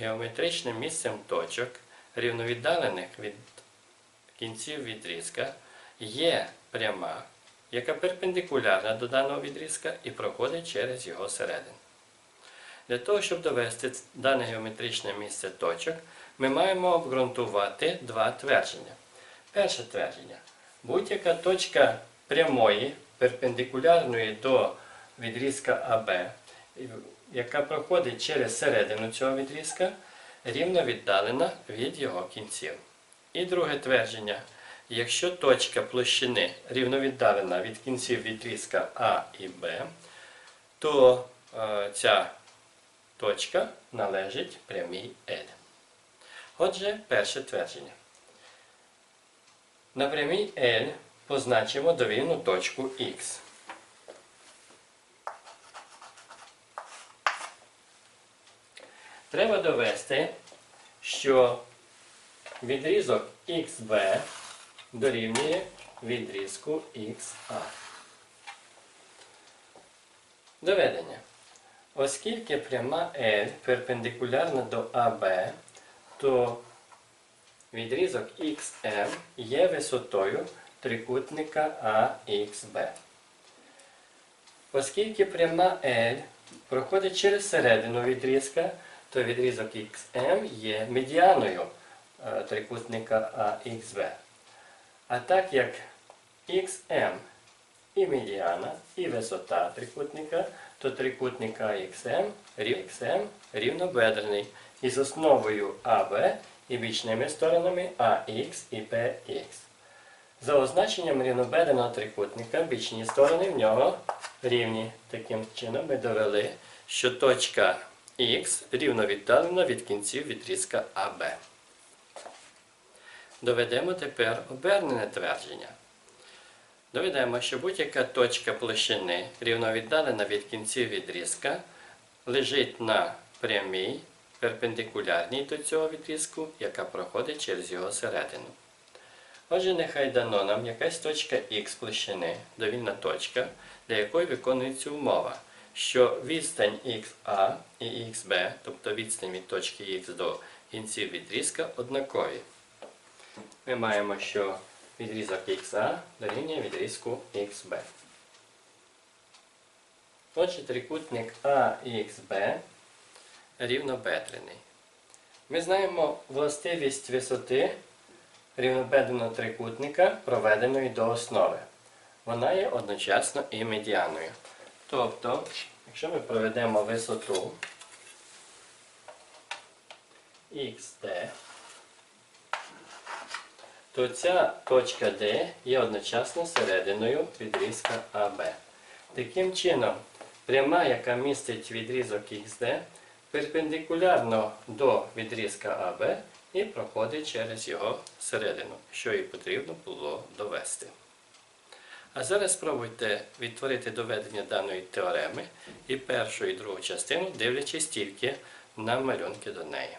геометричним місцем точок, рівновіддалених від кінців відрізка, є пряма, яка перпендикулярна до даного відрізка і проходить через його середину. Для того, щоб довести дане геометричне місце точок, ми маємо обґрунтувати два твердження. Перше твердження. Будь-яка точка прямої, перпендикулярної до відрізка АБ, яка проходить через середину цього відрізка, рівно віддалена від його кінців. І друге твердження. Якщо точка площини рівновіддалена від кінців відрізка А і Б, то е, ця точка належить прямій L. Отже, перше твердження. На прямій L позначимо довільну точку X. Треба довести, що відрізок XB дорівнює відрізку XA. Доведення. Оскільки пряма L перпендикулярна до AB, то відрізок XM є висотою трикутника AXB. Оскільки пряма L проходить через середину відрізка, то відрізок XM є медіаною е, трикутника AXB. А так як XM і медіана, і висота трикутника, то трикутник AXM, XM рівнобедрений із основою AB і бічними сторонами AX і BX. За означенням рівнобедреного трикутника бічні сторони в нього рівні. Таким чином ми довели, що точка Х рівно віддалена від кінців відрізка АБ. Доведемо тепер обернене твердження. Доведемо, що будь-яка точка площини, рівновіддалена від кінців відрізка, лежить на прямій, перпендикулярній до цього відрізку, яка проходить через його середину. Отже, нехай дано нам якась точка Х площини, довільна точка, для якої виконується умова, що відстань XA і XB, тобто відстань від точки Х до кінців відрізка, однакові. Ми маємо, що відрізок XA дорівнює відрізку XB. Отже, трикутник AXB рівнобедрений. Ми знаємо властивість висоти рівнобедреного трикутника, проведеної до основи. Вона є одночасно і медіаною. Тобто, якщо ми проведемо висоту XD, то ця точка D є одночасно серединою відрізка AB. Таким чином, пряма, яка містить відрізок XD, перпендикулярно до відрізка AB і проходить через його середину, що і потрібно було довести. А зараз спробуйте відтворити доведення даної теореми і першу і другу частину, дивлячись тільки на малюнки до неї.